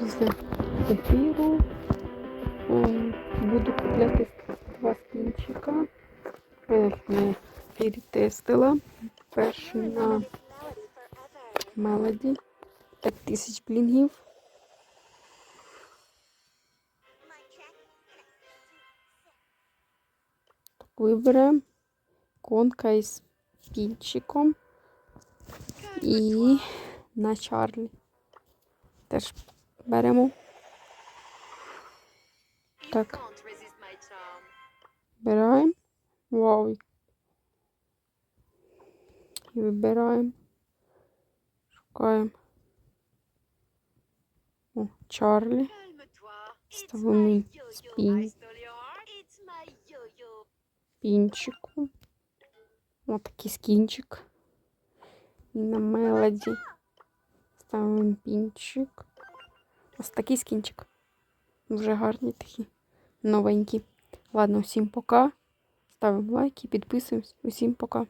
після ефіру ем, буду купляти два скінчика. Я їх ефірі тестила. Перший на Мелоді. 5 тисяч блінгів. Так, виберемо конка із пінчиком і на Чарлі. Теж беремо. Так, вибираємо. Вау. І вибираємо. Шукаємо. О, Чарлі. Ставимо спін. Пінчику. Ось такий скінчик. І на мелоді. Ставимо пінчик. Ось такий скінчик. Вже гарні такі. Новенькі. Ладно, всім пока. Ставимо лайки, підписуємось. Усім пока.